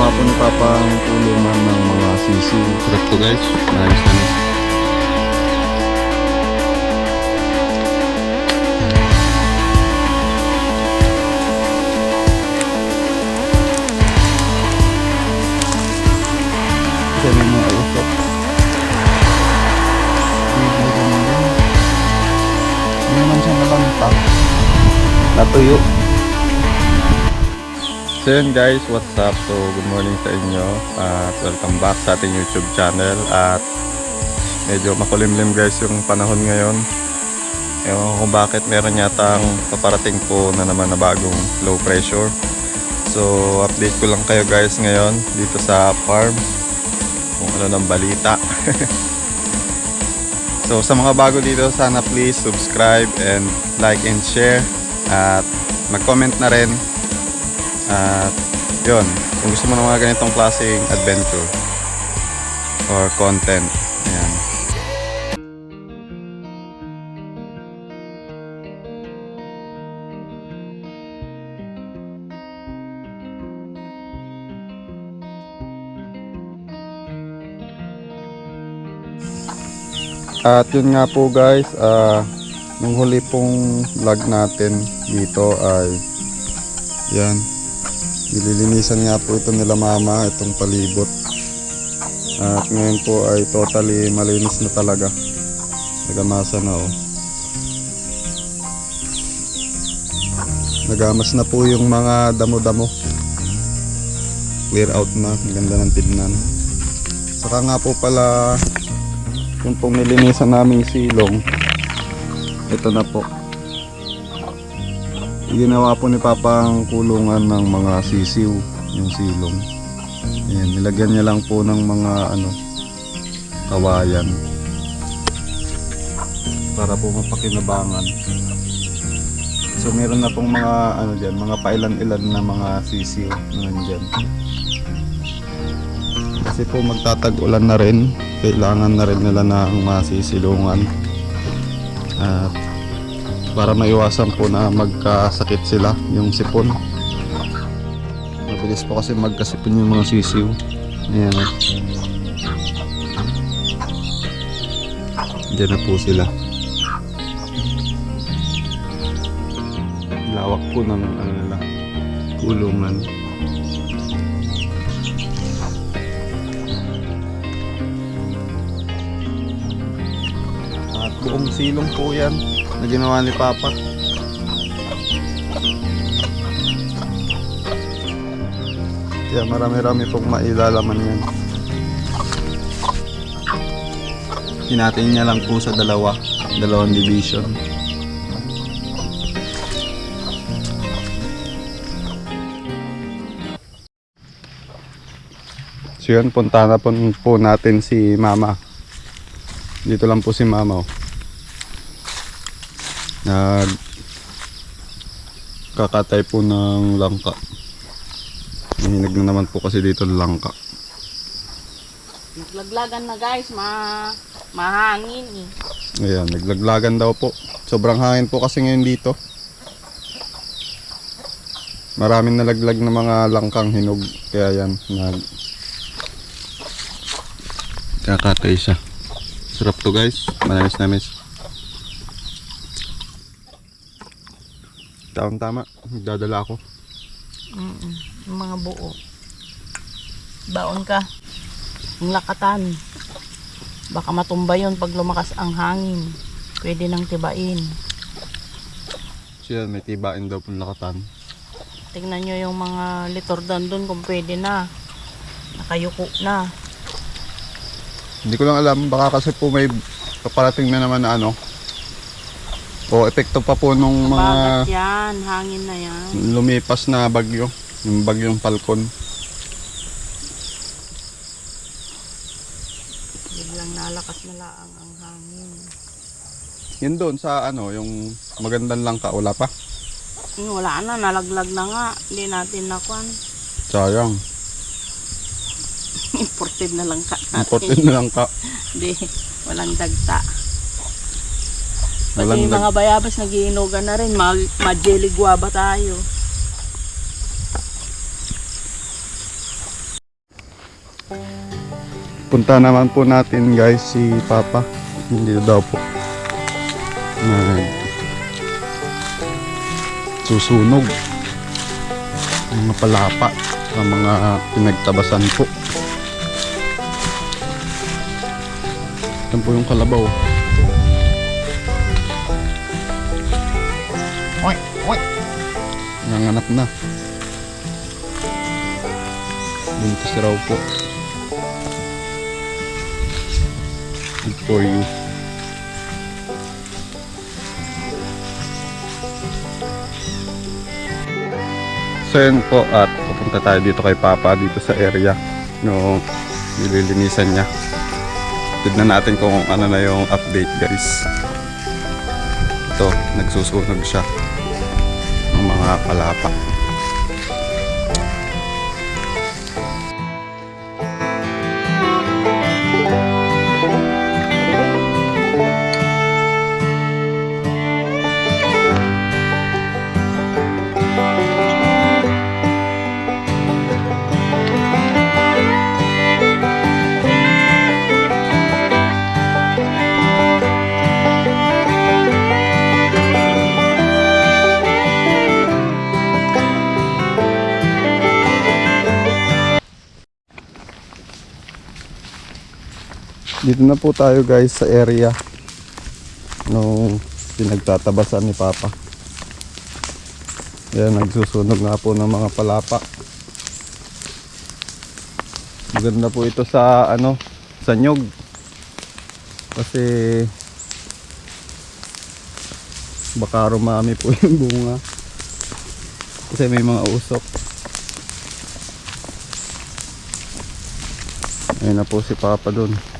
Ginawa po ni Papa ang tulungan ng mga sisiw. Sarap to guys. Ayos na. Sabi mo ay usok. Hindi naman siya nalantak. Natuyo. So yun guys, what's up? So good morning sa inyo at welcome back sa ating YouTube channel at medyo makulimlim guys yung panahon ngayon. Ewan kung bakit meron yata ang paparating po na naman na bagong low pressure. So update ko lang kayo guys ngayon dito sa farm kung ano ng balita. so sa mga bago dito, sana please subscribe and like and share at mag-comment na rin. At yun, kung gusto mo ng mga ganitong klaseng adventure or content, ayan. At yun nga po guys, ah nung huli pong vlog natin dito ay yan, nililinisan nga po ito nila mama, itong palibot. At ngayon po ay totally malinis na talaga. Nagamasa na oh. Nagamas na po yung mga damo-damo. Clear out na, ganda ng tignan. Saka nga po pala yung pong nilinisan naming silong ito na po ginawa po ni Papa ang kulungan ng mga sisiw yung silong. Ayan, nilagyan niya lang po ng mga ano kawayan. Para po mapakinabangan. So meron na pong mga ano dyan mga pailan-ilan na mga sisiw na nandyan. Kasi po magtatag-ulan na rin. Kailangan na rin nila ng masisilungan at para maiwasan po na magkasakit sila yung sipon. Mabilis po kasi magkasipon yung mga sisiw. Ayan. O Diyan na po sila. Lawak po ng ano nila kulungan buong silong po yan na ginawa ni Papa. Kaya marami-rami pong mailalaman yan. Hinatin niya lang po sa dalawa, dalawang division. So yun, punta na po, po natin si Mama. Dito lang po si Mama. Oh. Nag kakatay po ng langka. Mahinag na naman po kasi dito ng langka. Naglaglagan na guys, ma mahangin eh. Ayan, naglaglagan daw po. Sobrang hangin po kasi ngayon dito. Maraming nalaglag na mga langkang hinog. Kaya yan, nag... Kakatay siya. Sarap to guys. Manamis namis. Taon tama. Magdadala ako. Mm yung mga buo. Baon ka. Ang lakatan. Baka matumba yun pag lumakas ang hangin. Pwede nang tibain. So yan, may tibain daw pong lakatan. Tingnan nyo yung mga litordan dun kung pwede na. Nakayuko na. Hindi ko lang alam, baka kasi po may paparating na naman na ano. O epekto pa po nung mga Bagat yan. Hangin na yan. lumipas na bagyo. Yung bagyong Falcon. Biglang nalakas na laang ang hangin. Yun doon sa ano, yung magandang langka, wala pa. Hmm, Wala na, nalaglag na nga. Hindi natin nakuan. Sayang. Imported na lang ka natin. Imported na langka. Hindi, walang dagta. Pati yung mga bayabas nagiinugan na rin, mag, mag-jelly guava tayo. Punta naman po natin guys si Papa. Hindi daw po. Nag susunog. Mga palapa ang mga pinagtabasan po. Yan po yung kalabaw. Nanganak na. Buntis raw po. Good for you. So yun po at pupunta tayo dito kay Papa dito sa area no nililinisan niya. Tignan natin kung ano na yung update guys. Ito, nagsusunog siya mga palapa. Dito na po tayo guys sa area nung pinagtatabasan ni Papa. Yan, nagsusunog nga po ng mga palapa. Maganda po ito sa ano, sa nyog. Kasi baka rumami po yung bunga. Kasi may mga usok. Ayun na po si Papa doon.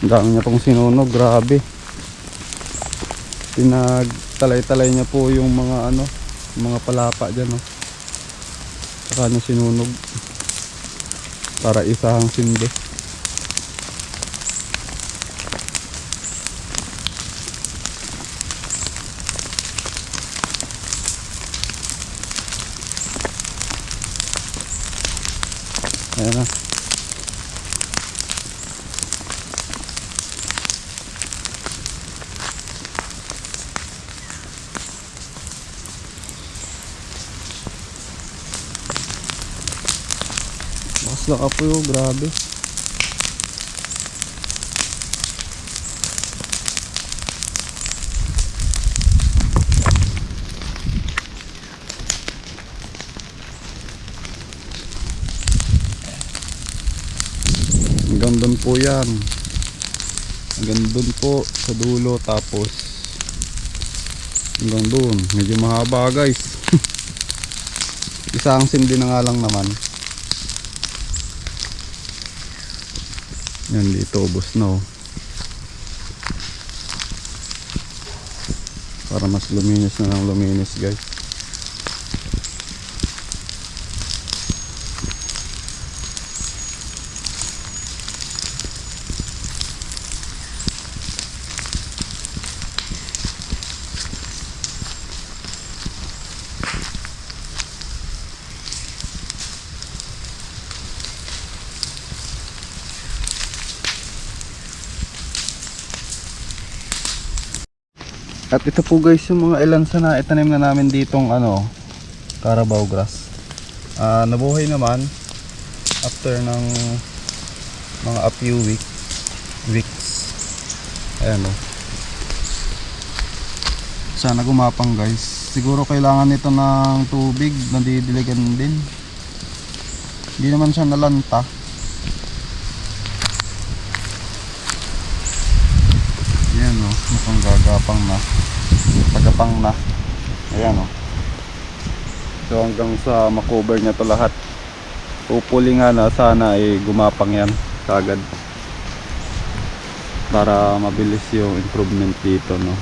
Dami niya pong sinunog, grabe. Pinagtalay-talay niya po yung mga ano, mga palapa dyan, oh. Saka niya sinunog. Para isahang sindi. Ayan na. Lang po yun, grabe. Hanggang doon po yan. Hanggang doon po sa dulo tapos hanggang doon. Medyo mahaba guys. Isang sindi na nga lang naman. Yan dito, ubos na oh. Para mas luminis na lang luminis guys. At ito po guys yung mga ilansa na itanim na namin ditong ano, Carabao grass. Ah, nabuhay naman after ng mga a few week, weeks. Ayan o. Sana gumapang guys. Siguro kailangan nito ng tubig, nadidiligan din. Hindi naman siya nalanta. Ayan o, mukhang gagapang na. Tagapang na. Ayan o. So hanggang sa makover niya to lahat. Hopefully nga na sana ay gumapang yan kagad. Para mabilis yung improvement dito no.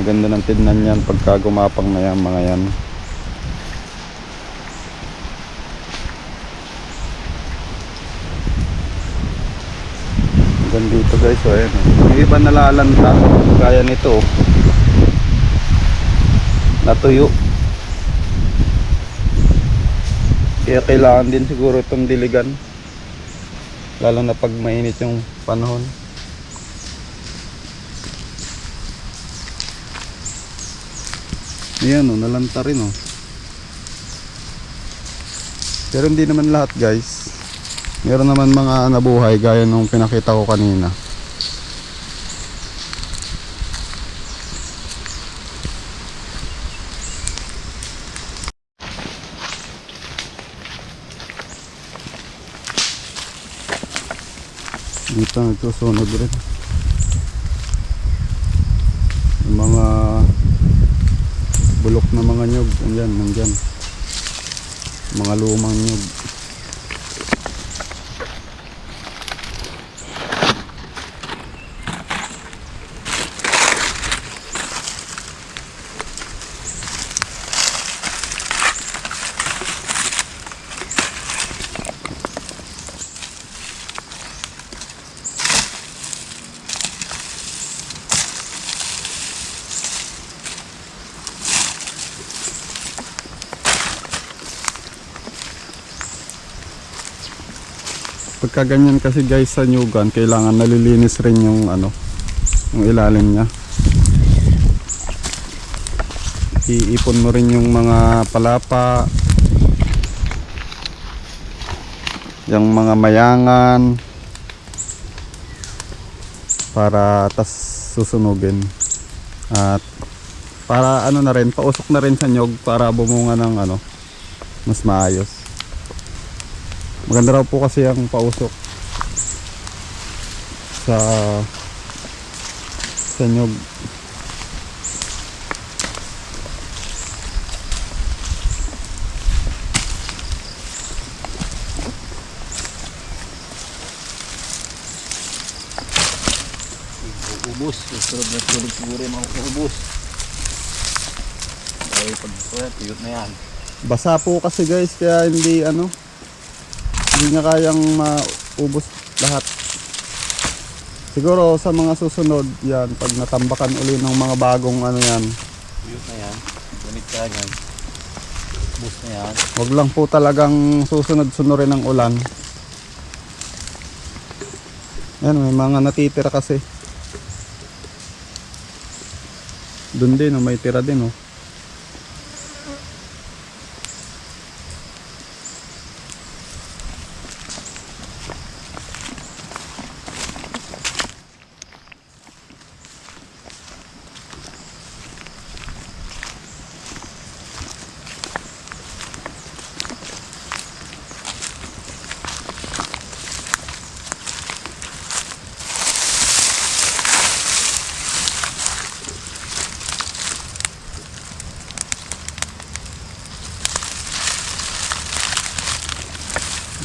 Maganda ng tignan yan pagka gumapang na yan mga yan. Hanggang dito guys, so ayan. oh. Yung iba nalalanta, gaya nito. oh. Natuyo. Kaya kailangan din siguro itong diligan Lalo na pag mainit yung panahon. Ayan o, nalanta rin o. Pero hindi naman lahat guys. Meron naman mga nabuhay gaya nung pinakita ko kanina. Dito nagsusunog rin. Yung mga bulok na mga nyog. Andyan, nandyan. Mga lumang nyog. Pagka ganyan kasi guys sa nyugan, kailangan nalilinis rin yung ano, yung ilalim niya. Iipon mo rin yung mga palapa, yung mga mayangan, para tas susunugin. At para ano na rin, pausok na rin sa nyog para bumunga ng ano, mas maayos. Maganda raw po kasi ang pausok sa sa nyog. Ubus. Tulog na tulog siguro yung mga ubus. Ay, pag tuyot na yan. Basa po kasi guys kaya hindi ano hindi niya kayang maubos lahat. Siguro sa mga susunod yan pag natambakan uli ng mga bagong ano yan. Tuyot na yan. Ganit ka yan. Na yan. Wag lang po talagang susunod-sunurin ng ulan. Yan, may mga natitira kasi. Doon din, oh, may tira din. Oh.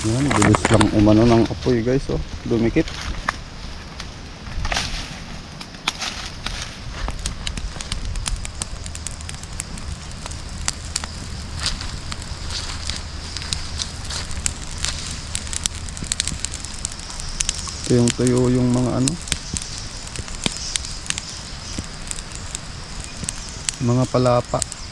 Yan, bilis lang umano ng apoy guys. Oh. Dumikit. Tuyong tuyo yung mga ano. Mga palapa.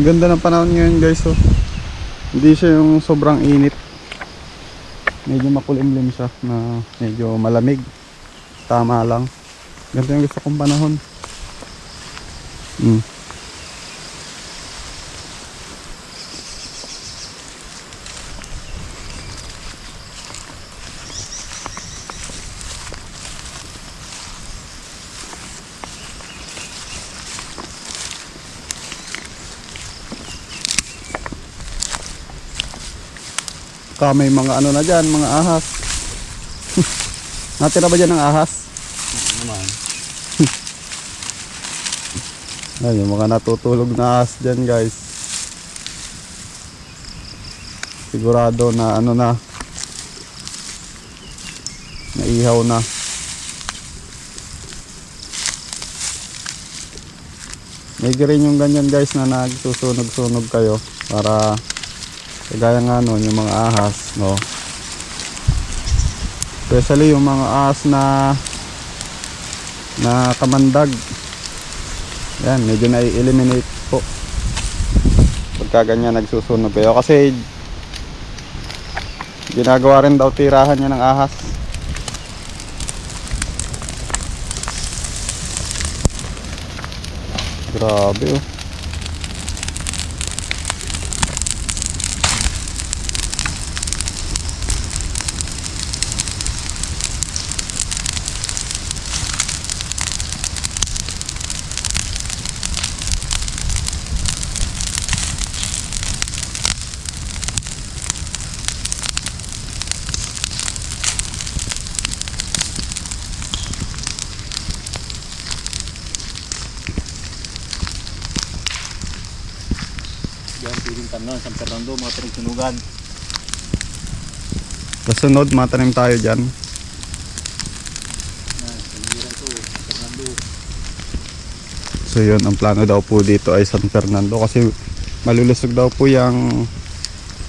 Ang ganda ng panahon ngayon guys oh. Hindi siya yung sobrang init. Medyo makulimlim siya na medyo malamig. Tama lang. Ganito yung gusto kong panahon. Mm. Baka may mga ano na dyan, mga ahas. Natira ba dyan ng ahas? Naman. Yung mga natutulog na ahas dyan guys. Sigurado na ano na. Naihaw na. May rin yung ganyan guys na nagsusunog-sunog kayo para kagaya nga nun yung mga ahas no? Especially yung mga ahas na na kamandag. Yan medyo na-eliminate po. Pagka ganyan nagsusunog kayo. Kasi ginagawa rin daw tirahan niya ng ahas. Grabe oh Yan, piling tanon, San Fernando, mga pinagsunugan. kasunod matanim tayo dyan. So yun, ang plano daw po dito ay San Fernando kasi malulusog daw po yung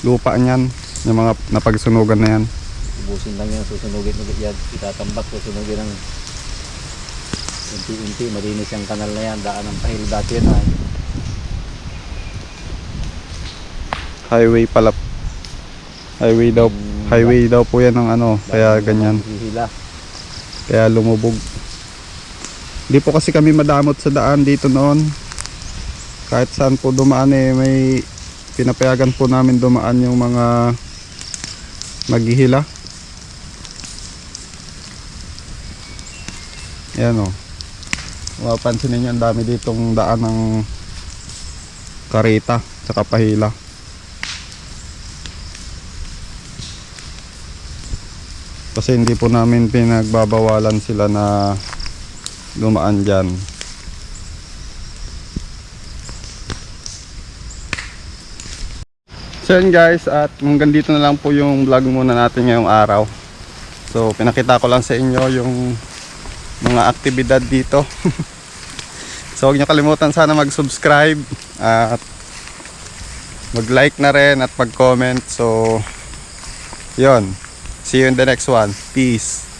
lupa niyan, yung mga napagsunugan na yan. Ubusin lang yan, susunugin ulit yan. Itatambak, susunugin ng unti-unti. Malinis yung kanal na yan. Daan ng pahil dati yan. Ay. Highway pala. Highway daw, highway daw po yan ng ano, kaya ganyan. Kaya lumubog. Hindi po kasi kami madamot sa daan dito noon. Kahit saan po dumaan eh, may pinapayagan po namin dumaan yung mga maghihila. Ayan o. Mapapansin ninyo ang dami ditong daan ng karita sa pahila. Kasi hindi po namin pinagbabawalan sila na dumaan dyan. So yun guys, at hanggang dito na lang po yung vlog muna natin ngayong araw. So pinakita ko lang sa inyo yung mga aktibidad dito. so huwag nyo kalimutan sana mag-subscribe at mag-like na rin at mag-comment. So yun, see you in the next one. Peace.